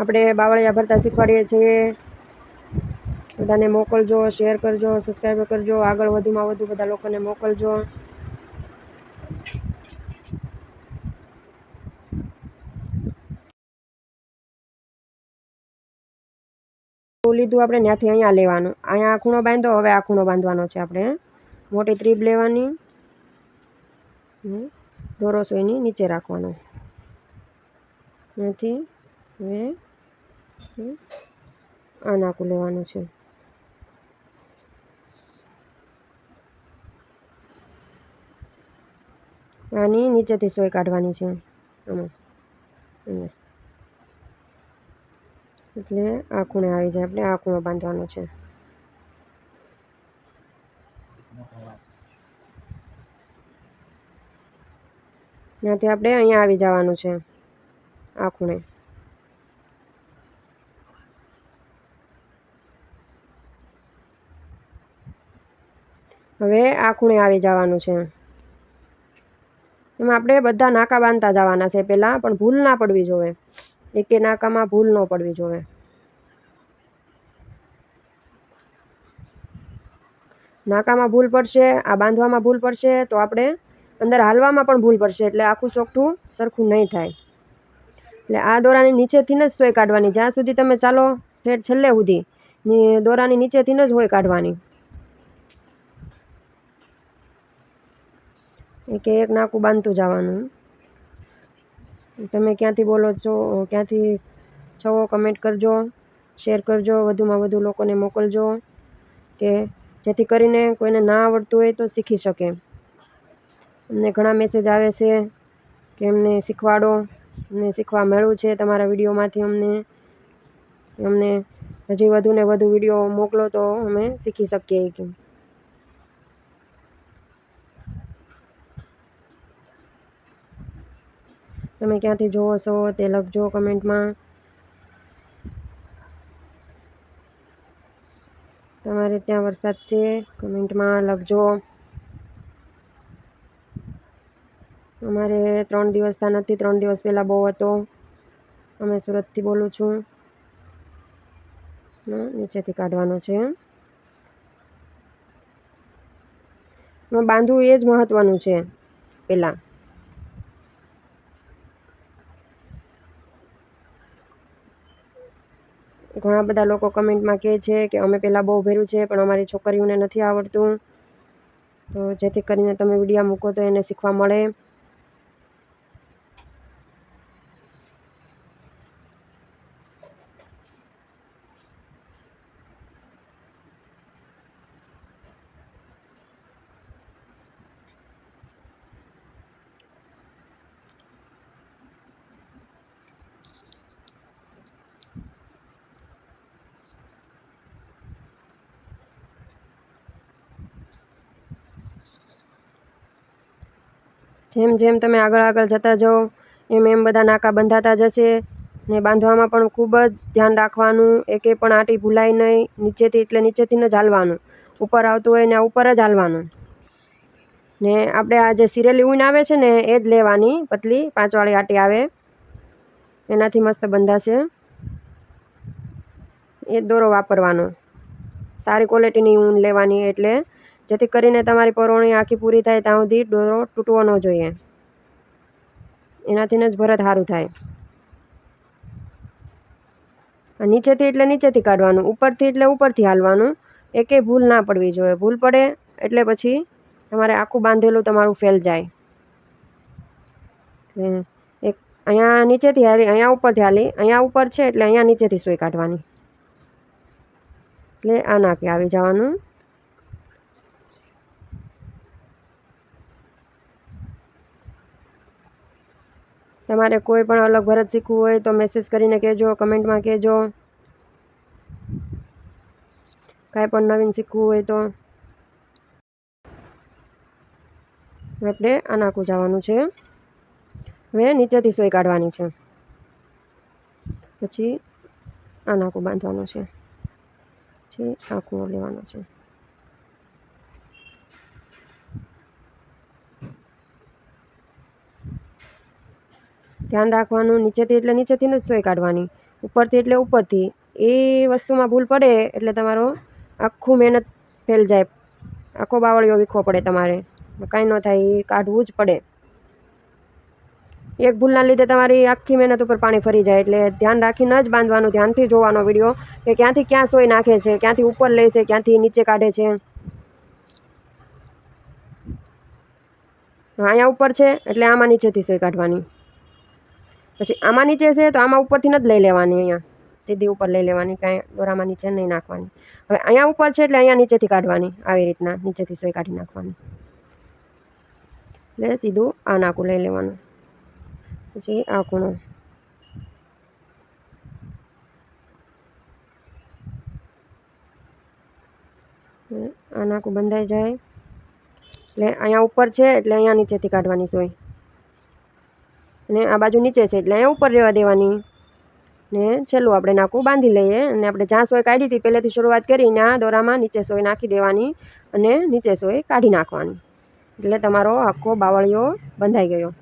આપણે બાવળિયા ભરતા શીખવાડીએ છીએ. બધાને મોકલજો, શેર કરજો સબસ્ક્રાઈબ કરજો, આગળ વધુમાં વધુ બધા લોકોને મોકલજો. લીધું આપણે, ત્યાંથી અહીંયા લેવાનું. અહીંયા ખૂણો બાંધો, હવે આ ખૂણો બાંધવાનો છે આપણે. મોટી ત્રીબ લેવાની. દોરો નીચે રાખવાનો. ત્યાંથી, હવે આ નાકું લેવાનું છે. આની નીચેથી સોય કાઢવાની છે. આમાં. એટલે આ ખૂણે આવી જાય આપણે આ ખૂણો બાંધવાનો છે. ત્યાંથી આપણે અહીંયા આવી જવાનું છે, આ ખૂણે. હવે આ ખૂણે આવી જવાનું છે. એમાં આપણે બધા નાકા બાંધતા જવાના છે પહેલાં, પણ ભૂલ ના પડવી જોઈએ એકે નાકામાં ભૂલ ન પડવી જોઈએ નાકામાં ભૂલ પડશે, આ બાંધવામાં ભૂલ પડશે, તો આપણે અંદર હાલવામાં પણ ભૂલ પડશે, એટલે આખું ચોખ્ઠું સરખું નહીં થાય. એટલે આ દોરાની નીચેથી જ સોય કાઢવાની, જ્યાં સુધી તમે ચાલો ઠેઠ છેલ્લે સુધી દોરાની નીચેથી જ હોય કાઢવાની. એક એક નાકું બાંધતું જવાનું. તમે ક્યાંથી બોલો છો, ક્યાંથી છો કમેન્ટ કરજો શેર કરજો, વધુમાં વધુ લોકોને મોકલજો, કે જેથી કરીને કોઈને ના આવડતું હોય તો શીખી શકે. અમને ઘણા મેસેજ આવે છે કે અમને શીખવાડો, અમને શીખવા મળ્યું છે તમારા વિડીયોમાંથી અમને. અમને હજી વધુ ને વધુ વીડિયો મોકલો તો અમે શીખી શકીએ. કે તમે ક્યાંથી જોવો છો તે લખજો કમેન્ટમાં. તમારે ત્યાં વરસાદ છે, કમેન્ટમાં લખજો. અમારે ત્રણ દિવસના નથી, ત્રણ દિવસ પહેલાં બહુ હતો. અમે સુરતથી બોલું છું. નીચેથી કાઢવાનો છે. બાંધવું એ જ મહત્ત્વનું છે, પહેલાં. ઘણા બધા લોકો કમેન્ટમાં કહે છે કે અમે પહેલાં બહુ ભર્યું છે, પણ અમારી છોકરીઓને નથી આવડતું. તો જેથી કરીને તમે વિડીયા મૂકો તો એને શીખવા મળે. જેમ જેમ તમે આગળ આગળ જતા જાઓ, એમ એમ બધા નાકા બંધાતા જશે. ને બાંધવામાં પણ ખૂબ જ ધ્યાન રાખવાનું, એકે પણ આંટી ભૂલાય નહીં, નીચેથી એટલે નીચેથી જ હાલવાનું. ઉપર આવતું હોય ને ઉપર જ હાલવાનું. ને આપણે આ જે સિરેલી ઊન આવે છે ને, એ જ લેવાની. પતલી પાંચવાળી આટી આવે. એનાથી મસ્ત બંધાશે. એ દોરો વાપરવાનો. સારી ક્વોલિટીની ઊન લેવાની એટલે. જેથી કરીને તમારી પરોણી આખી પૂરી થાય ત્યાં સુધી દોરો તૂટવો ન જોઈએ. એનાથી જ ભરત સારું થાય. નીચેથી એટલે નીચેથી કાઢવાનું, ઉપરથી એટલે ઉપરથી હાલવાનું. એકે ભૂલ ના પડવી જોઈએ. ભૂલ પડે એટલે પછી તમારે આખું બાંધેલું તમારું ફેલ જાય. એક અહીંયા નીચેથી હાલી, અહીંયા ઉપરથી હાલી, અહીંયા ઉપર છે એટલે અહીંયા નીચેથી સોય કાઢવાની. એટલે આ નાકે આવી જવાનું. તમારે કોઈ પણ અલગ ભરત શીખવું હોય તો મેસેજ કરીને કહેજો, કમેન્ટમાં કહેજો. કાંઈ પણ નવીન શીખવું હોય તો. આપણે નાખું જવાનું છે. હવે નીચેથી સોય કાઢવાની છે. પછી આ નાકું બાંધવાનું છે. પછી આખું લેવાનું છે. ધ્યાન રાખવાનું, નીચેથી એટલે નીચેથી જ સોય કાઢવાની. ઉપરથી એટલે ઉપરથી. એ વસ્તુમાં ભૂલ પડે એટલે તમારો આખું મહેનત ફેલ જાય. આખો બાવળિયો વીખવો પડે તમારે. કાંઈ ન થાય, એ કાઢવું જ પડે. એક ભૂલના લીધે તમારી આખી મહેનત ઉપર પાણી ફરી જાય. એટલે ધ્યાન રાખીને જ બાંધવાનું, ધ્યાનથી જોવાનો વીડિયો કે ક્યાંથી ક્યાં સોય નાખે છે, ક્યાંથી ઉપર લે છે, ક્યાંથી નીચે કાઢે છે. અહીંયા ઉપર છે, એટલે આમાં નીચેથી સોય કાઢવાની. પછી આમાં નીચે છે તો આમાં ઉપરથી નથી લઈ લેવાની અહીંયા. સીધી ઉપર લઈ લેવાની, કાંઈ દોરામાં નીચે નહીં નાખવાની. હવે અહીંયા ઉપર છે એટલે અહીંયા નીચેથી કાઢવાની, આવી રીતના નીચેથી સોય કાઢી નાખવાની. એટલે સીધું આ નાકું લઈ લેવાનું. પછી આ ખૂણો. આ નાકું બંધાઈ જાય. એટલે અહીંયા ઉપર છે એટલે અહીંયા નીચેથી કાઢવાની સોય. અને આ બાજુ નીચે છે એટલે અહીંયા ઉપર રહેવા દેવાની. ને છેલ્લું આપણે નાકું બાંધી લઈએ અને આપણે જ્યાં સોય કાઢી હતી પહેલેથી શરૂઆત કરીને આ દોરામાં નીચે સોય નાખી દેવાની અને નીચે સોય કાઢી નાખવાની. એટલે તમારો આખો બાવળિયો બંધાઈ ગયો.